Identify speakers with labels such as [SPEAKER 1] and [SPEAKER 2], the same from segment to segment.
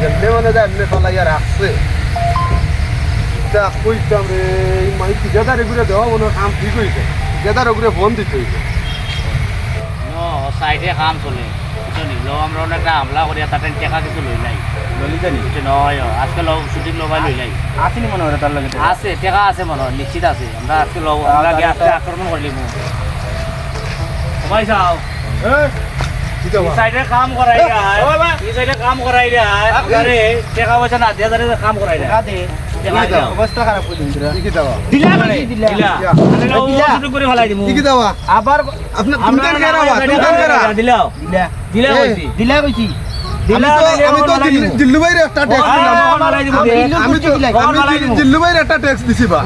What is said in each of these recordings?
[SPEAKER 1] মানে যা এমনি ফালাইয়া রাখছে তা কইতাম রে মানে ঠিকাদারে ঘুরে দেওয়া মনে কাম ঠিক হয়েছে ঠিকাদারে ঘুরে ফোন দিতে হইবে
[SPEAKER 2] সাইডে কাম চলে কিছু নিল আমরা একটা হামলা করিয়া তাতে টেকা কিছু লই নাই নয় আজকে লও শুটিং লবাই লই নাই
[SPEAKER 3] আসেনি মনে হয় তার লাগে
[SPEAKER 2] আছে টেকা আছে মনে হয় নিশ্চিত আছে আমরা আজকে লও আমরা গিয়ে আজকে আক্রমণ করলিম সবাই চাও সাইডে কাম করাই এই সাইডে কাম করাই আরে টেকা পয়সা না দিয়ে দাঁড়িয়ে কাম করাই
[SPEAKER 3] অবস্থা খারাপ দিলা দিলা।
[SPEAKER 2] দিলা।
[SPEAKER 3] দিলা।
[SPEAKER 1] আমি তো দিল্লু ভাইয়ের একটা ট্যাক্স দিলাম। আমি তো আমি দিল্লি- ভাইয়ের একটা ট্যাক্স দিছি বা।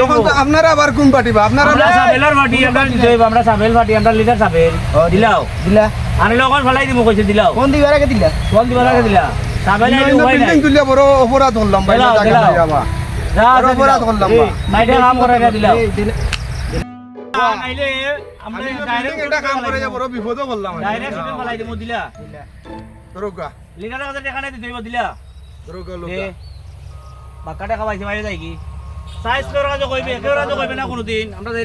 [SPEAKER 1] তখন তো আপনারা আবার কোন পার্টি বা? আপনারা
[SPEAKER 2] সাবেলার পার্টি আমরা দিতে হইব। আমরা সাবেল পার্টি আমরা লিডার সাবেল। দিলাও।
[SPEAKER 3] দিলা।
[SPEAKER 2] আনি লগন ফেলাই দিব কইছে দিলাও।
[SPEAKER 3] কোন দিবার আগে দিলা?
[SPEAKER 2] কোন দিবা লাগে দিলা? সাবেল আইনি উপায়
[SPEAKER 1] বিল্ডিং তুলিয়া বড় অপরাধ হলাম ভাই
[SPEAKER 2] দিলাও,
[SPEAKER 1] জায়গা নাই আমার
[SPEAKER 2] যা
[SPEAKER 1] অপরাধ
[SPEAKER 2] দিলাও।
[SPEAKER 1] করলাম
[SPEAKER 2] এই,
[SPEAKER 1] বা
[SPEAKER 2] করে দিলাও। নাইলে আমরা ডাইরেক্ট
[SPEAKER 1] এটা কাম করে যে বিপদও করলাম
[SPEAKER 2] ডাইরেক্ট শুটিং ফেলাই দিব দিলা।
[SPEAKER 1] রোগা
[SPEAKER 2] লিডারের কাছে টাকা নাই দিতে দিলা।
[SPEAKER 1] রোগা লোকা
[SPEAKER 2] বাক্কা টাকা পাইছে বাইরে যাই কি সাইজ করে রাজো কইবে কেউ রাজো কইবে না কোনোদিন। আমরা যাই